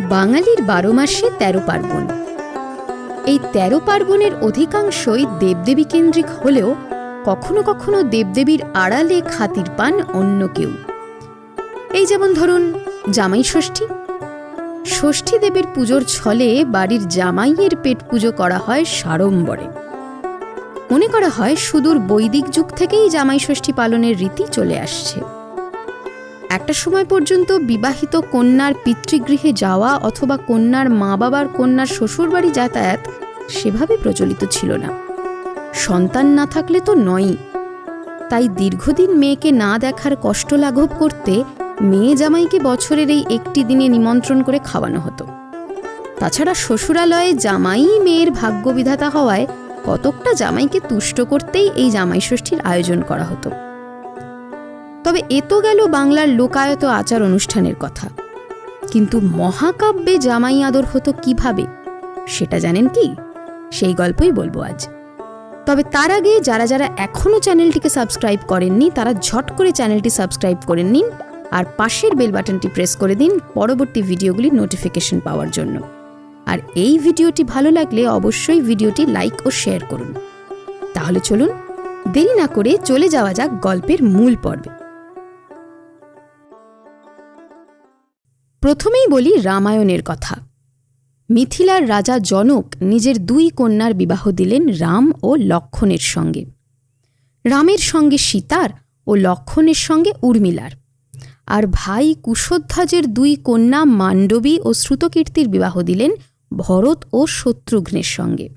বাঙালির বারো মাসে তেরো পার্বণ। এই তেরো পার্বণের অধিকাংশই দেবদেবী কেন্দ্রিক হলেও কখনো কখনো দেবদেবীর আড়ালে খাতির পান অন্য কেউ। এই যেমন ধরুন, জামাই ষষ্ঠী। ষষ্ঠী দেবীর পুজোর ছলে বাড়ির জামাইয়ের পেট পুজো করা হয় সাড়ম্বরে। মনে করা হয় সুদূর বৈদিক যুগ থেকেই জামাই ষষ্ঠী পালনের রীতি চলে আসছে। একটা সময় পর্যন্ত বিবাহিত কন্যার পিতৃগৃহে যাওয়া অথবা কন্যার মা বাবার কন্যার শ্বশুরবাড়ি যাতায়াত সেভাবে প্রচলিত ছিল না। সন্তান না থাকলে তো নয়ই। তাই দীর্ঘদিন মেয়েকে না দেখার কষ্ট লাঘব করতে মেয়ে জামাইকে বছরের এই একটি দিনে নিমন্ত্রণ করে খাওয়ানো হতো। তাছাড়া শ্বশুরালয়ে জামাই মেয়ের ভাগ্যবিধাতা হওয়ায় কতকটা জামাইকে তুষ্ট করতেই এই জামাই ষষ্ঠীর আয়োজন করা হতো। তবে এ তো গেল বাংলার লোকায়ত আচার অনুষ্ঠানের কথা। কিন্তু মহাকাব্যে জামাই আদর হতো কীভাবে, সেটা জানেন কি? সেই গল্পই বলব আজ। তবে তার আগে যারা যারা এখনও চ্যানেলটিকে সাবস্ক্রাইব করেননি, তারা ঝট করে চ্যানেলটি সাবস্ক্রাইব করে নিন আর পাশের বেল বাটনটি প্রেস করে দিন পরবর্তী ভিডিওগুলির নোটিফিকেশন পাওয়ার জন্য। আর এই ভিডিওটি ভালো লাগলে অবশ্যই ভিডিওটি লাইক ও শেয়ার করুন। তাহলে চলুন, দেরি না করে চলে যাওয়া যাক গল্পের মূল পর্বে। প্রথমেই বলি রামায়ণের কথা। মিথিলার রাজা জনক নিজের দুই কন্যার বিবাহ দিলেন রাম ও লক্ষণের সঙ্গে। রামের সঙ্গে সীতার ও লক্ষণের সঙ্গে উর্মিলার। আর ভাই কুশধ্বজের দুই কন্যা মান্ডবী ও শ্রুতকীর্তির বিবাহ দিলেন ভরত ও শত্রুঘ্নের সঙ্গে।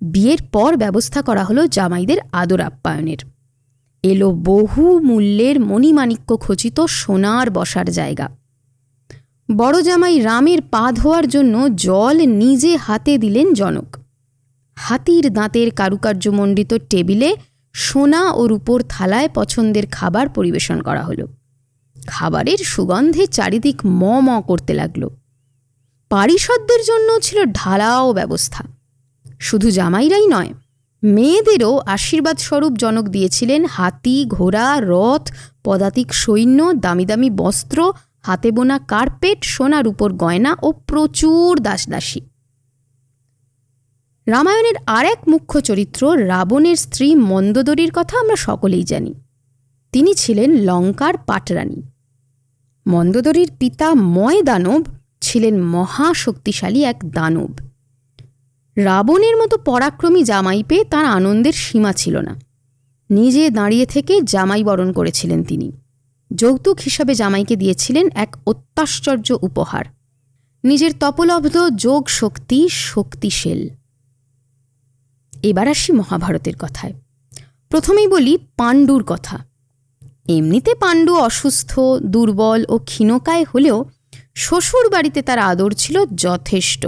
বিয়ের পর ব্যবস্থা করা হলো জামাইদের আদর আপ্যায়নের। এলো বহু মূল্যের মণিমাণিক্য খচিত সোনার বসার জায়গা। বড় জামাই রামের পা ধোয়ার জন্য জল নিজে হাতে দিলেন জনক। হাতির দাঁতের কারুকার্যমণ্ডিত টেবিলে সোনা ও রূপোর থালায় পছন্দের খাবার পরিবেশন করা হলো। খাবারের সুগন্ধে চারিদিক ম ম করতে লাগল। পারিষদদের জন্য ছিল ঢালাও ব্যবস্থা। শুধু জামাইরাই নয়, মেয়েদেরও আশীর্বাদ স্বরূপ জনক দিয়েছিলেন হাতি, ঘোড়া, রথ, পদাতিক সৈন্য, দামি দামি বস্ত্র হাতে বোনা কার্পেট, সোনার উপর গয়না ও প্রচুর দাসদাসী। রামায়ণের আর এক মুখ্য চরিত্র রাবণের স্ত্রী মন্দোদরীর কথা আমরা সকলেই জানি। তিনি ছিলেন লঙ্কার পাটরানী। মন্দোদরীর পিতা ময় দানব ছিলেন মহাশক্তিশালী এক দানব। রাবণের মতো পরাক্রমী জামাই পেয়ে তার আনন্দের সীমা ছিল না। নিজে দাঁড়িয়ে থেকে জামাই বরণ করেছিলেন তিনি। যৌতুক হিসাবে জামাইকে দিয়েছিলেন এক অত্যাশ্চর্য উপহার। নিজের তপলব্ধ যোগ শক্তি শক্তিশীল। এবার আসি মহাভারতের কথায়। প্রথমেই বলি পাণ্ডুর কথা। এমনিতে পাণ্ডু অসুস্থ, দুর্বল ও ক্ষীণকায় হলেও শ্বশুর বাড়িতে তার আদর ছিল যথেষ্ট।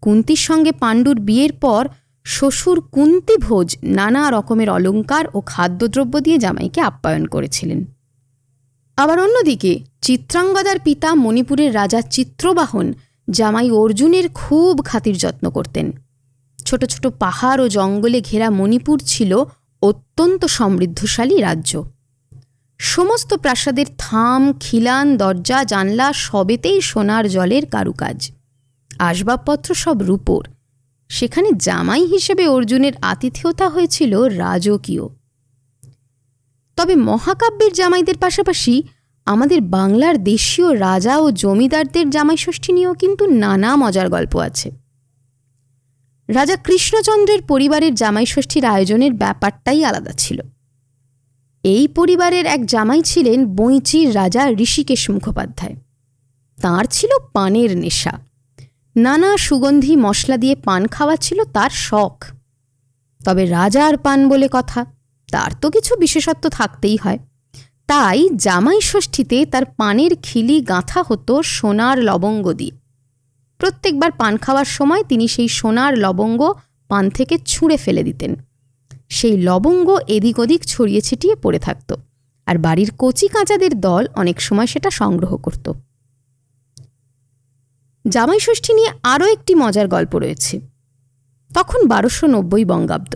কুন্তির সঙ্গে পাণ্ডুর বিয়ের পর শ্বশুর কুন্তিভোজ নানা রকমের অলঙ্কার ও খাদ্যদ্রব্য দিয়ে জামাইকে আপ্যায়ন করেছিলেন। আবার অন্যদিকে, চিত্রাঙ্গদার পিতা মণিপুরের রাজা চিত্রবাহন জামাই অর্জুনের খুব খাতির যত্ন করতেন। ছোট ছোট পাহাড় ও জঙ্গলে ঘেরা মণিপুর ছিল অত্যন্ত সমৃদ্ধশালী রাজ্য। সমস্ত প্রাসাদের থাম, খিলান, দরজা, জানলা সবেতেই সোনার জলের কারুকাজ। আসবাবপত্র সব রূপোর। সেখানে জামাই হিসেবে অর্জুনের আতিথেয়তা হয়েছিল রাজকীয়। তবে মহাকাব্যের জামাইদের পাশাপাশি আমাদের বাংলার দেশীয় রাজা ও জমিদারদের জামাই ষষ্ঠী নিয়েও কিন্তু নানা মজার গল্প আছে। রাজা কৃষ্ণচন্দ্রের পরিবারের জামাই ষষ্ঠীর আয়োজনের ব্যাপারটাই আলাদা ছিল। এই পরিবারের এক জামাই ছিলেন বৈঁচির রাজা ঋষিকেশ মুখোপাধ্যায়। তার ছিল পানের নেশা। নানা সুগন্ধি মশলা দিয়ে পান খাওয়া ছিল তার শখ। তবে রাজার পান বলে কথা। তার তো কিছু বিশেষত্ব থাকতেই হয়। তাই জামাই ষষ্ঠীতে তার পানের খিলি গাঁথা হতো সোনার লবঙ্গ দিয়ে। প্রত্যেকবার পান খাওয়ার সময় তিনি সেই সোনার লবঙ্গ পান থেকে ছুঁড়ে ফেলে দিতেন। সেই লবঙ্গ এদিক ওদিক ছড়িয়ে ছিটিয়ে পড়ে থাকত। আর বাড়ির কচি কাঁচাদের দল অনেক সময় সেটা সংগ্রহ করত। জামাই ষষ্ঠী নিয়ে আরও একটি মজার গল্প রয়েছে। তখন বারোশো নব্বই বঙ্গাব্দ।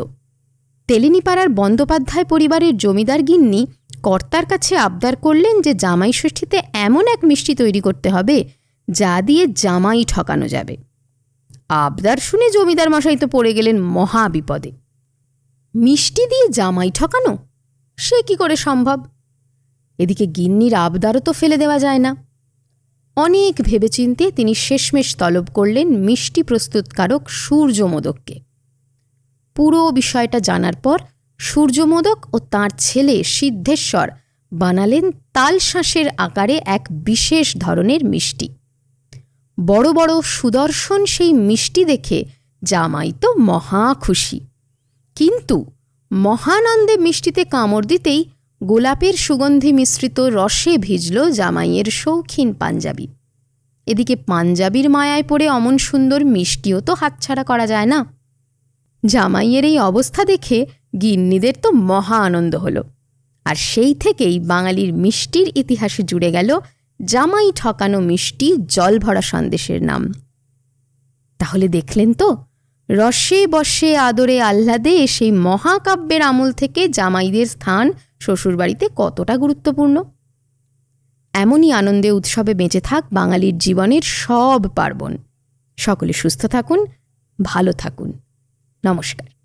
তেলিনিপাড়ার বন্দ্যোপাধ্যায় পরিবারের জমিদার গিন্নি কর্তার কাছে আবদার করলেন যে জামাই ষষ্ঠীতে এমন এক মিষ্টি তৈরি করতে হবে যা দিয়ে জামাই ঠকানো যাবে। আবদার শুনে জমিদার মশাই তো পড়ে গেলেন মহা বিপদে। মিষ্টি দিয়ে জামাই ঠকানো? সে কি করে সম্ভব? এদিকে গিন্নির আবদারও তো ফেলে দেওয়া যায় না। অনেক ভেবেচিন্তে তিনি শেষমেশ তলব করলেন মিষ্টি প্রস্তুতকারক সূর্যমোদককে। পুরো বিষয়টা জানার পর সূর্যমোদক ও তার ছেলে সিদ্ধেশ্বর বানালেন তালশাঁসের আকারে এক বিশেষ ধরনের মিষ্টি। বড় বড় সুদর্শন সেই মিষ্টি দেখে জামাই তো মহা খুশি। কিন্তু মহানন্দে মিষ্টিতে কামড় দিতেই গোলাপের সুগন্ধি মিশ্রিত রসে ভিজল জামাইয়ের শৌখিন পাঞ্জাবি। এদিকে পাঞ্জাবির মায়ায় পড়ে অমন সুন্দর মিষ্টিও তো হাতছাড়া করা যায় না। জামাইয়ের এই অবস্থা দেখে গিন্নিদের তো মহা আনন্দ হলো। আর সেই থেকেই বাঙালির মিষ্টির ইতিহাসে জুড়ে গেল জামাই ঠকানো মিষ্টি জল ভরা সন্দেশের নাম। তাহলে দেখলেন তো, রসে বসে আদরে আহ্লাদে সেই মহাকাব্যের আমল থেকে জামাইদের স্থান শ্বশুরবাড়িতে কতটা গুরুত্বপূর্ণ? এমনই আনন্দে উৎসবে বেঁচে থাক বাঙালির জীবনের সব পার্বণ। সকলে সুস্থ থাকুন, ভালো থাকুন। নমস্কার।